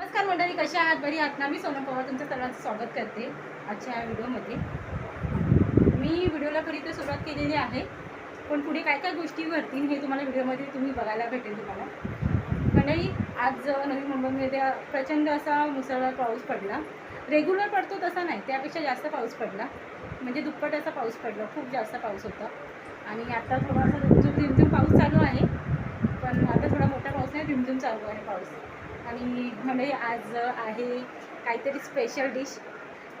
नमस्कार मंडळी कशा आहात? बरी आहात ना? मी सोनम पवार तुमचं सर्वांचं स्वागत करते आजच्या व्हिडिओमध्ये. मी व्हिडिओला खरी तर सुरुवात केलेली आहे पण पुढे काय काय गोष्टी घडतील हे तुम्हाला व्हिडिओमध्ये तुम्ही बघायला भेटेल तुम्हाला. मंडळी आज नवी मुंबईमध्ये प्रचंड असा मुसळधार पाऊस पडला. रेग्युलर पडतो तसा नाही त्यापेक्षा जास्त पाऊस पडला. म्हणजे दुप्पट असा पाऊस पडला खूप जास्त पाऊस होता. आणि आता थोडासा रिमझिम रिमझिम पाऊस चालू आहे. पण आता थोडा मोठा पाऊस नाही रिमझिम चालू आहे पाऊस. आणि म्हणजे आज आहे काहीतरी स्पेशल डिश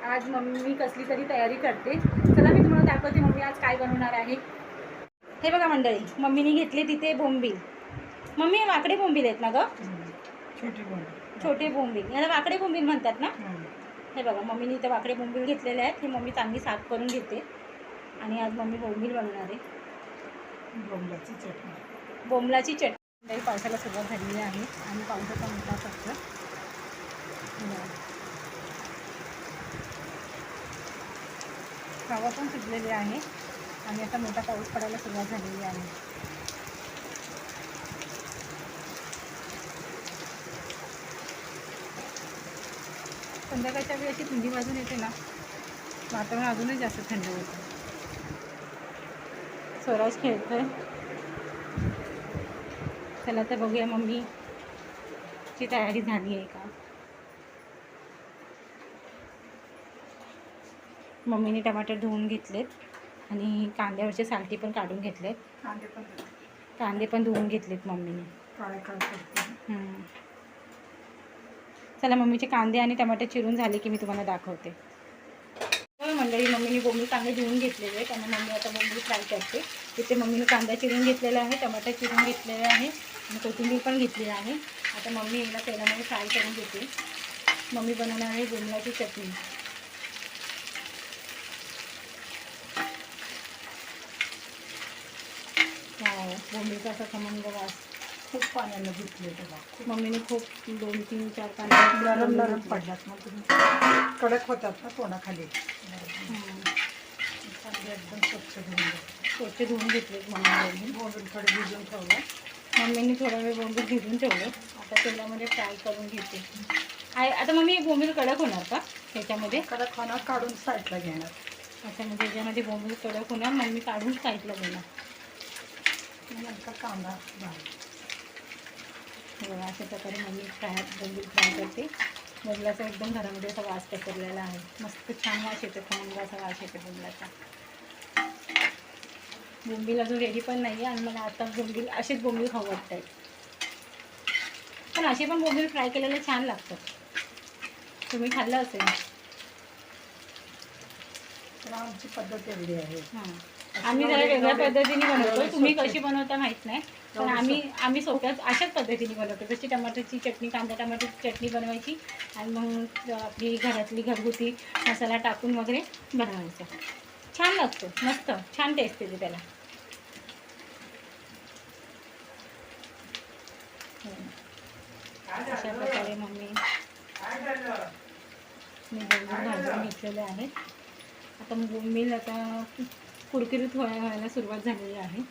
आज मम्मी कसली तरी तयारी करते. चला मी तुम्हाला दाखवते मम्मी आज काय बनवणार आहे. हे बघा मंडळी मम्मीने घेतले तिथे बोंबील. मम्मी वाकडे बोंबील आहेत ना गं? छोटी बोल छोटे बोंबील. याला वाकडे बोंबील म्हणतात ना? हे बघा मम्मीने इथे वाकडे बोंबील घेतलेले आहेत. हे मम्मी चांगली साफ करून घेते. आणि आज मम्मी बोंबील बनवणार आहे. बोंबलाची चटणी. बोंबलाची चटणी. काही पावसाला सुरुवात झालेली आहे आणि पावसाचा मोठा फक्त हवा पण सुटलेली आहे आणि आता मोठा पाऊस पडायला सुरुवात झालेली आहे. संध्याकाळच्या वेळी अशी थंडी वाजून येते ना वातावरण अजूनही जास्त थंड होतं. स्वराज खेळतोय. चला तर बघूया मम्मी ची तयारी झाली आहे का? मम्मीने टमाटर धुवून घेतलेत आणि कांद्यावरचे सालटी पण काढून घेतलेत. कांदे पण कांदे पण धुवून घेतलेत मम्मीने. चला मम्मीचे कांदे आणि टमाटर चिरून झाले की मी तुम्हाला दाखवते. मंडळी मम्मीने बोंबी कांदे धुवून घेतलेले आहेत. आणि मम्मी आता बोंबी फ्राय करते. तिथे मम्मीने कांदा चिरून घेतलेला आहे टमाटर चिरून घेतलेले आहे आणि कोथिंबीर पण घेतली आहे. आता मम्मी याला तेलामध्ये फ्राय करून घेते. मम्मी बनवणार आहे बोंबलाची चटणी. वाव, बोंबीचा असा खमंग वास. खूप पाण्यानं धुतले तेव्हा खूप मम्मीने खूप दोन तीन चार नरम कांदे नरम पडल्यात मग तुम्ही. कडक होतात ना तोंडाखाली. हं. एकदम स्वच्छ धुवून घे. स्वच्छ धुवून घेतले मम्मीने थोडे भिजून ठेवलं. मम्मीने थोडा वेळ बोंबील भिजून ठेवले. आता तेलामध्ये फ्राय करून घेते. आहे आता मम्मी बोंबील कडक होणार का? त्याच्यामध्ये? कडक होणार काढून साईडला घेणार. अच्छा म्हणजे याच्यामध्ये बोंबील कडक होणार मम्मी काढून साईडला घेणार. नंतर कांदा बघा अशा प्रकारे मम्मी फ्राय बोंबील फ्राय करते. बोंबलाचा एकदम घरामध्ये असा वास पसरलेला आहे. मस्त छान वास येतो खमंग असा वास येतो बोंबलाचा. बोंबील अजून रेडी पण नाही आहे आणि मला आता बोंबील असेच बोंबील खाऊ वाटत आहेत पण असे पण बोंबील फ्राय केलेले छान लागतात. तुम्ही खाल्लं असेल. तर आमची पद्धत एवढी आहे. हां. आम्ही जरा वेगळ्या पद्धतीने बनवतो तुम्ही कशी बनवता माहीत नाही पण आम्ही आम्ही सोप्याच अशाच पद्धतीने बनवतो जशी टमाटरची चटणी कांदा टमाटरची चटणी बनवायची आणि मग आपली घरातली घरगुती मसाला टाकून वगैरे बनवायचं. छान लागतो. मस्त. छान टेस्ट येते त्याला. अशा प्रकारे मम्मी मी बोंबील भाजून घेतलेले आहेत. आता बोंबील आता कुरकुरीत व्हायला व्हायला सुरुवात झालेली आहे.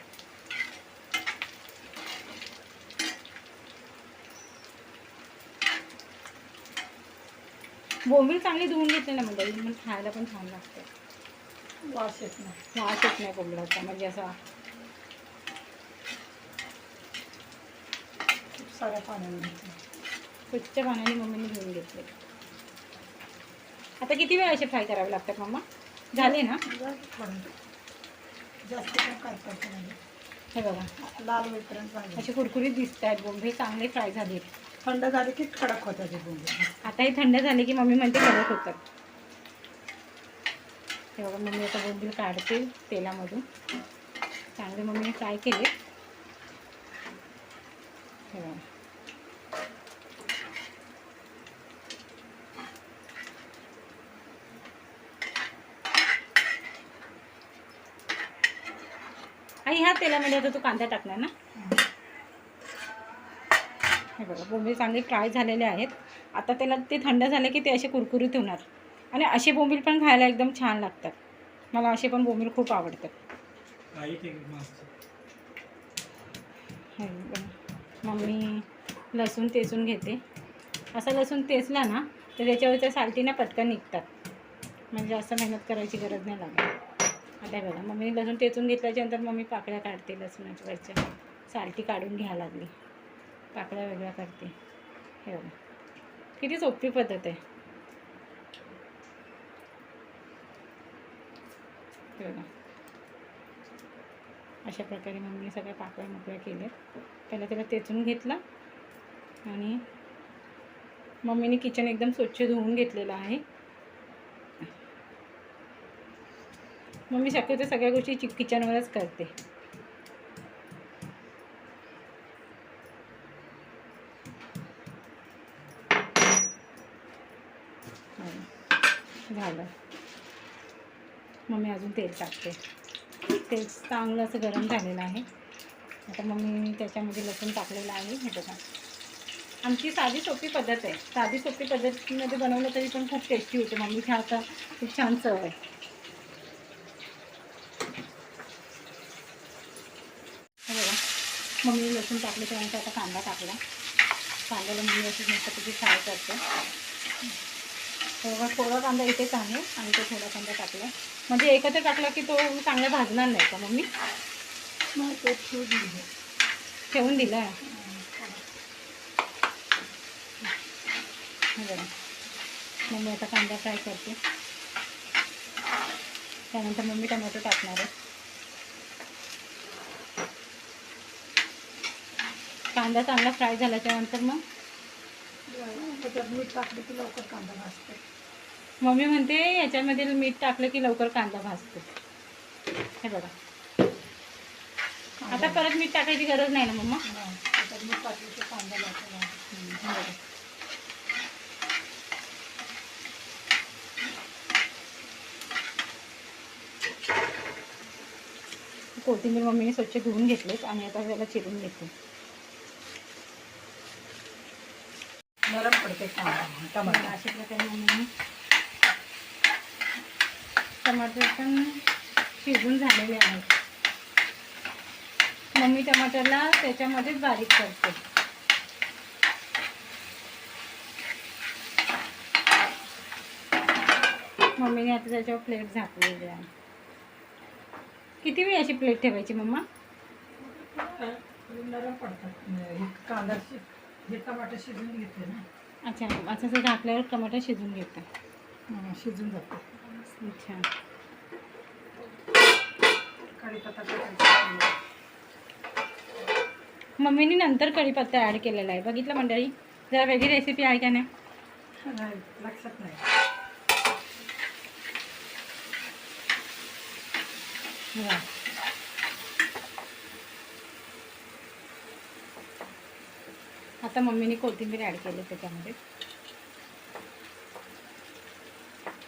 बोंबील चांगली धुवून घेतले ना मंडळी मग खायला पण छान लागतं. वास येत नाही. वास येत नाही बोंबलाचा म्हणजे असा खूप साऱ्या पाण्याने घेतलं स्वच्छ पाण्याने मम्मीने धुवून घेतले. आता किती वेळ असे फ्राय करावे लागतात मम्मा? झाले ना? जास्त पण काय करतो नाही हे बघा. लाल वेपर्यंत पाहिजे असे कुरकुरीत दिसत आहेत बोंबे चांगले फ्राय झाले थंड झाले की कडक होतात बोंबे. आता हे थंड झाले की मम्मी म्हणते कडक होतात. हे बघा मम्मी आता बोंबील काढते तेलामधून. चांगले मम्मीने फ्राय केले. हे बघा. आणि ह्या तेलामध्ये आता तू कांदा टाकणार ना? हे बघा बोंबील चांगले फ्राय झालेले आहेत. आता त्याला ते थंड झाले की ते असे कुरकुरीत होणार. आणि असे बोंबील पण खायला एकदम छान लागतात. मला असे पण बोंबील खूप आवडतात. मम्मी लसूण तेचून घेते. असा लसूण तेचला ना तर त्याच्यावरच्या सालटीना पटकन निघतात. म्हणजे असं मेहनत करायची गरज नाही लागत. आता बघा मम्मीने लसूण टेचून घेतल्याच्यानंतर मम्मी पाकळ्या काढते लसूणाच्या वरच्या. सालटी काढून घ्यायला लागली. पाकळ्या वेगळ्या काढते हे बघा. किती सोपी पद्धत आहे. हे बघा. अशा प्रकारे मम्मीने सगळ्या पाकळ्या मोकळ्या केल्या. पहिला त्याला तेचून घेतला. आणि मम्मीने किचन एकदम स्वच्छ धुवून घेतलेलं आहे. मग मी शक्यतो सगळ्या गोष्टी चि किचनवरच करते. झालं झालं. मम्मी अजून तेल टाकते. तेल चांगलं असं गरम झालेलं आहे. आता मम्मी त्याच्यामध्ये लसूण टाकलेलं आहे. हे बघा. आमची साधी सोपी पद्धत आहे. साधी सोपी पद्धतीमध्ये बनवलं तरी पण खूप टेस्टी होते. मम्मीच्या आता खूप छान चव आहे हे बघा मम्मी लसूण टाकले त्यानंतर आता कांदा टाकला. कांद्याला मम्मी अशी मस्तपैकी फ्राय करते. बघा थोडा कांदा इथेच आहे आणि तो थोडा कांदा टाकला. म्हणजे एकत्र टाकला की तो चांगला भाजणार नाही का मम्मी? मग ते ठेवून दिले. ठेवून दिला? बघा मम्मी आता कांदा फ्राय करते. त्यानंतर मम्मी टमॅटो टाकणार आहे. कांदा चांगला फ्राय झाल्याच्यानंतर मग? त्याच्यात मीठ टाकलं की लवकर कांदा भाजतो. मम्मी म्हणते याच्यामध्ये मीठ टाकलं की लवकर कांदा भाजतो. हे बघा. आता परत मीठ टाकायची गरज नाही ना मम्मा? त्याच्यात मीठ टाकलं की कांदा भाजतो. कोथिंबीर मम्मीने स्वच्छ धुवून घेतलेत आणि आता त्याला चिरून घेते. नरम पडते कांदा टमाटा अशा प्रकारे मम्मीने टमाटर पण शिजून झालेले आहेत. मम्मी टमाटरला त्याच्यामध्येच बारीक करते. मम्मीने आता त्याच्यावर प्लेट झाकलेली आहे. किती वेळ अशी प्लेट ठेवायची मम्मा? नरम पडतात. कांदा हे टमाटर शिजून घेतले ना. अच्छा असं जर झाकल्यावर टमाटर शिजून घेतं. हं, शिजून जाते. अच्छा. कढीपत्ता टाकायचा मम्मीने नंतर कढीपत्ता ॲड केलेला आहे. बघितलं मंडळी? जरा वेगळी रेसिपी आहे का नाही? नाही लक्षात नाही. आता मम्मीने कोथिंबीर ॲड केली त्याच्यामध्ये.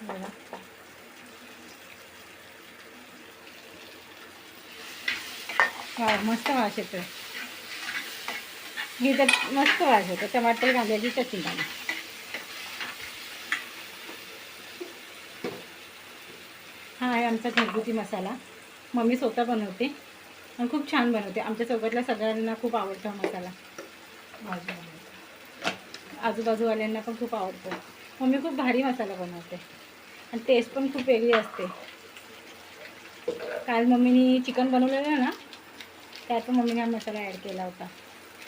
बघा. वा मस्त वास येतो ही तर मस्त वास येतो. टमाटर कांद्याची चटणी टाकली हा आहे आमचा घरगुती मसाला. मम्मी स्वतः बनवते आणि खूप छान बनवते. आमच्या सगळ्यांना खूप आवडतो हा मसाला. भाजी आजूबाजूवाल्यांना पण खूप आवडतो. मम्मी खूप भारी मसाला बनवते. आणि टेस्ट पण खूप वेगळी असते. काल मम्मीनी चिकन बनवलेलं ना त्यात पण मम्मीने हा मसाला ॲड केला होता.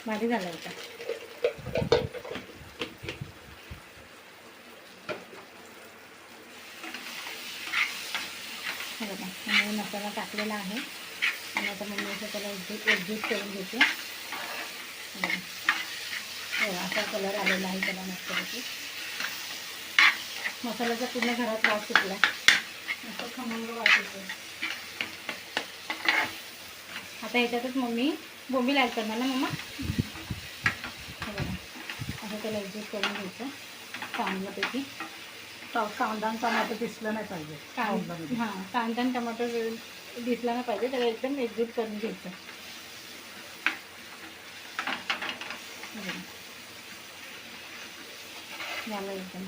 भारी झाला होता. बघा मम्मीने मसाला टाकलेला आहे. आणि आता मम्मी असं त्याला एकजूट एकजूट करून घेते. हो असा कलर आलेला आहे त्याला मस्तपैकी मसाल्याचा पूर्ण घरात वास सुटला असं खमंग वाटायचं आता ह्याच्यातच मम्मी बोंबील ॲड करणार ना मम्मा? हे बघा असं त्याला एकजूट करून घ्यायचं चांगल्यापैकी कांदा टमाटर दिसलं नाही पाहिजे. हां कांदा आणि टमाटर दिसला ना पाहिजे त्याला एकदम एकजूट करून घ्यायचं झालं एकदम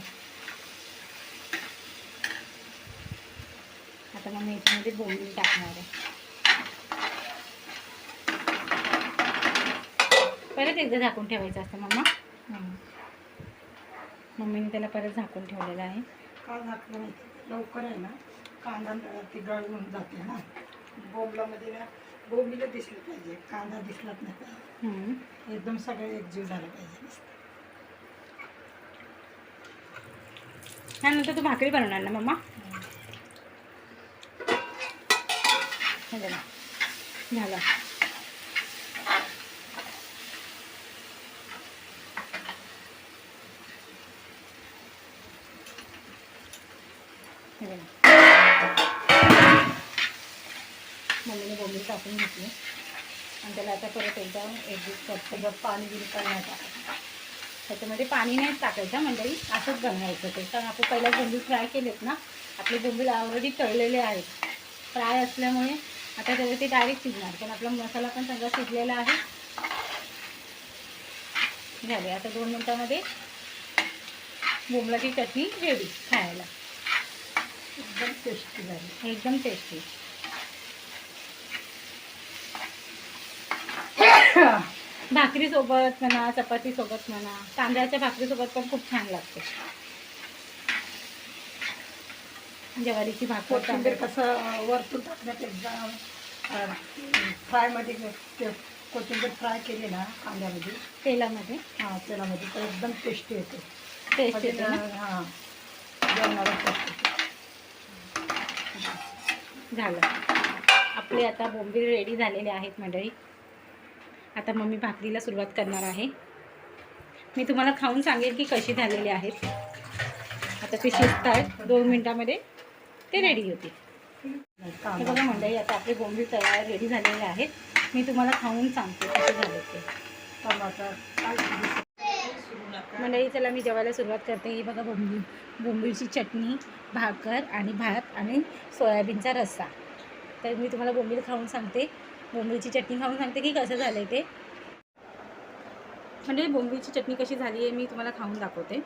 आता मग मी याच्यामध्ये बोंबील टाकणार आहे. परत एकदा झाकून ठेवायचं असतं मम्मा. मम्मीने त्याला परत झाकून ठेवलेलं आहे. का घातलं माहिती लवकर आहे ना. कांदा ती गळून जाते ना. बोंबलामध्ये ना बोंबीला दिसलं पाहिजे. कांदा दिसलाच नाही. पाहिजे. एकदम सगळे एकजीव झालं पाहिजे त्यानंतर तू भाकरी बनवणार ना मम्मा? झालं. मम्मीने बोंबील टाकून घेतली. आणि त्याला आता परत एकदा एक दिवस पाणी बिल काय नाही टाकायचं त्याच्यामध्ये पाणी नाही टाकायचं मंडळी असंच बनवायचं ते. कारण आपण पहिला झेंडू फ्राय केलेत ना आपले बोंबील ऑलरेडी तळलेले आहेत. फ्राय असल्यामुळे आता त्याला ते डायरेक्ट शिजणार. पण आपला मसाला पण सगळा शिजलेला आहे. झाले. आता दोन मिनटामध्ये बोंबलाची चटणी रेडी खायला. एकदम टेस्टी झाली. एकदम टेस्टी भाकरीसोबत म्हणा चपातीसोबत म्हणा तांदळाच्या भाकरीसोबत पण खूप छान लागते. ज्वारीची भाकर तांदूळ- कसं वरतून टाकण्यापेक्षा अं, फ्रायमध्ये कोथिंबीर फ्राय केली ना कांद्यामध्ये. तेलामध्ये. हां तेलामध्ये. तर एकदम टेस्टी येते. टेस्ट म्हणजे येते हां झालं. आपले आता बोंबील रेडी झालेले आहेत मंडळी. आता मम्मी भाकरीला सुरुवात करणार आहे. मी तुम्हाला खाऊन सांगेल की कशी झालेली आहेत. आता ते शिजत आहेत. दोन मिनटामध्ये ते रेडी होते बघा मंडळी आता आपले बोंबील तयार रेडी झालेले आहेत मी तुम्हाला खाऊन सांगते कसे झाले ते. टमाटर मंडळी चला मी जेवायला सुरुवात करते. ही बघा बोंबी बोंबीलची चटणी भाकर आणि भात आणि सोयाबीनचा रस्सा. तर मी तुम्हाला बोंबील खाऊन सांगते. बोंबीलची चटणी खाऊन सांगते की कसं झालं आहे ते. म्हणजे बोंबीची चटणी कशी झाली आहे मी तुम्हाला खाऊन दाखवते.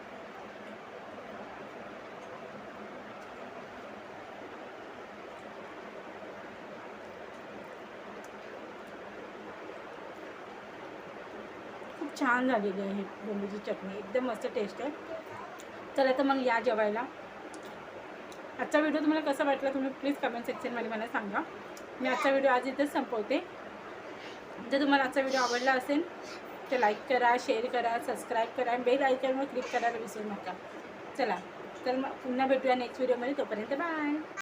खूप छान झालेली आहे बोंबीची चटणी. एकदम मस्त टेस्ट आहे. चला तर मग या जेवायला. आजचा व्हिडिओ तुम्हाला कसा वाटला तुम्ही प्लीज कमेंट सेक्शनमध्ये मला सांगा. मी आजचा व्हिडिओ आज इथेच संपवते. जर तुम्हाला आजचा व्हिडिओ आवडला असेल तर लाईक करा शेअर करा सबस्क्राईब करा आणि बेल आयकॉनवर क्लिक करायला विसरू नका. चला तर मग पुन्हा भेटूया नेक्स्ट व्हिडिओमध्ये तोपर्यंत बाय